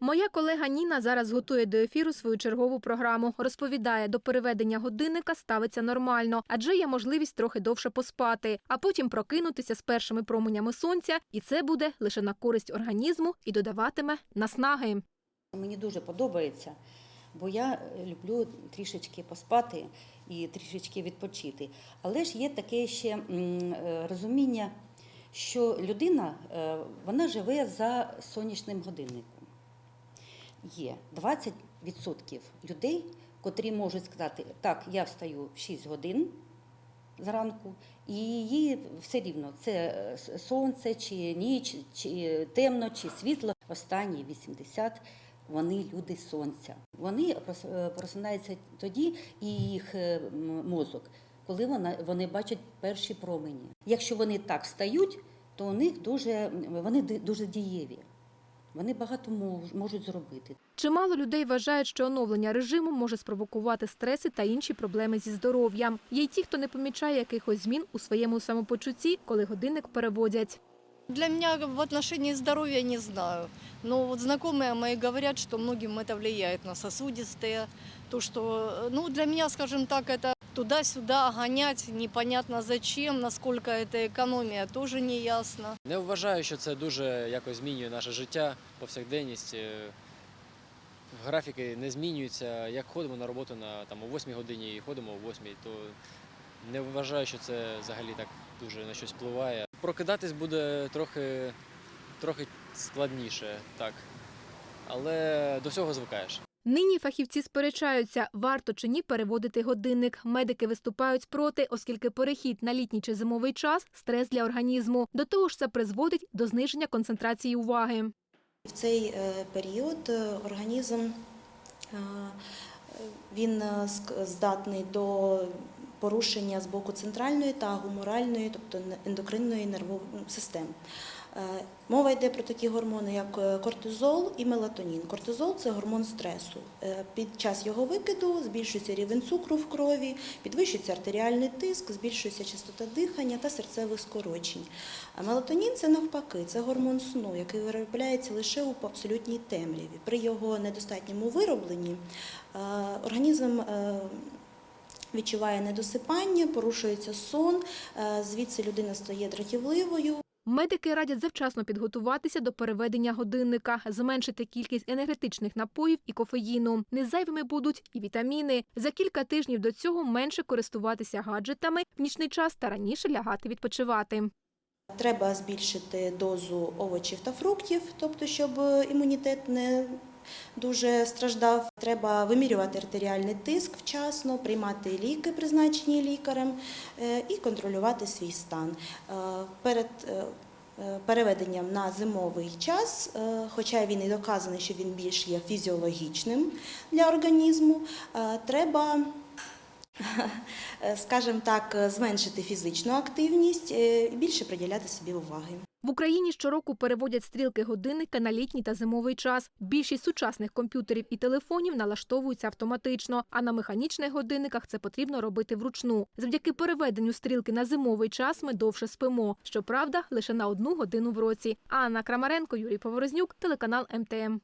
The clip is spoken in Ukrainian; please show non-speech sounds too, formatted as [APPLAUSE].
Моя колега Ніна зараз готує до ефіру свою чергову програму. Розповідає, до переведення годинника ставиться нормально, адже є можливість трохи довше поспати, а потім прокинутися з першими променями сонця, і це буде лише на користь організму і додаватиме наснаги. Мені дуже подобається, бо я люблю трішечки поспати і трішечки відпочити. Але ж є таке ще е, розуміння, що людина е, вона живе за сонячним годинником. Є 20% людей, котрі можуть сказати, так, я встаю в 6 годин зранку, і її все рівно це е, сонце, чи ніч, чи темно, чи світло. Останні 80 вони люди сонця. Вони е, просинаються тоді, і їх е, мозок, коли вона, вони бачать перші промені. Якщо вони так встають, то у них дуже, вони дуже дієві. Вони багато мож- можуть зробити. Чимало людей вважають, що оновлення режиму може спровокувати стреси та інші проблеми зі здоров'ям. Є й ті, хто не помічає якихось змін у своєму самопочутті, коли годинник переводять. Для меня в отношении здоровья не знаю. Но вот знакомые мои говорят, что многим это влияет на сосудистые. То, что, э, ну, для меня, скажем так, это туда-сюда гонять непонятно зачем, насколько это экономия, тоже не ясно. Не вважаю, що це дуже якось змінює наше життя, повсякденність. Е, Графіки не змінюються. Як ходимо на роботу на там, о 8 годині і ходимо о 8, то не вважаю, що це взагалі так дуже на щось впливає. Прокидатись буде трохи, трохи складніше, так. Але до всього звикаєш. Нині фахівці сперечаються, варто чи ні переводити годинник. Медики виступають проти, оскільки перехід на літній чи зимовий час стрес для організму. До того ж, це призводить до зниження концентрації уваги. В цей е, період е, організм е, він здатний до порушення з боку центральної та гуморальної, тобто ендокринної нервової систем. Е, Мова йде про такі гормони, як е, кортизол і мелатонін. Кортизол це гормон стресу. Е, Під час його викиду збільшується рівень цукру в крові, підвищується артеріальний тиск, збільшується частота дихання та серцевих скорочень. А мелатонін це навпаки, це гормон сну, який виробляється лише у абсолютній темряві. При його недостатньому виробленні організм відчуває недосипання, порушується сон, звідси людина стає дратівливою. Медики радять завчасно підготуватися до переведення годинника, зменшити кількість енергетичних напоїв і кофеїну. Незайвими будуть і вітаміни. За кілька тижнів до цього менше користуватися гаджетами в нічний час та раніше лягати відпочивати. Треба збільшити дозу овочів та фруктів, тобто щоб імунітет не дуже страждав. Треба вимірювати артеріальний тиск вчасно, приймати ліки, призначені лікарем, е, і контролювати свій стан. Е, Перед е, переведенням на зимовий час, хоча він і доказаний, що він більш є фізіологічним для організму, треба [LAUGHS] скажімо так, зменшити фізичну активність е, і більше приділяти собі уваги. В Україні щороку переводять стрілки годинника на літній та зимовий час. Більшість сучасних комп'ютерів і телефонів налаштовуються автоматично, а на механічних годинниках це потрібно робити вручну. Завдяки переведенню стрілки на зимовий час ми довше спимо. Щоправда, лише на одну годину в році. Анна Крамаренко, Юрій Поворознюк, телеканал МТМ.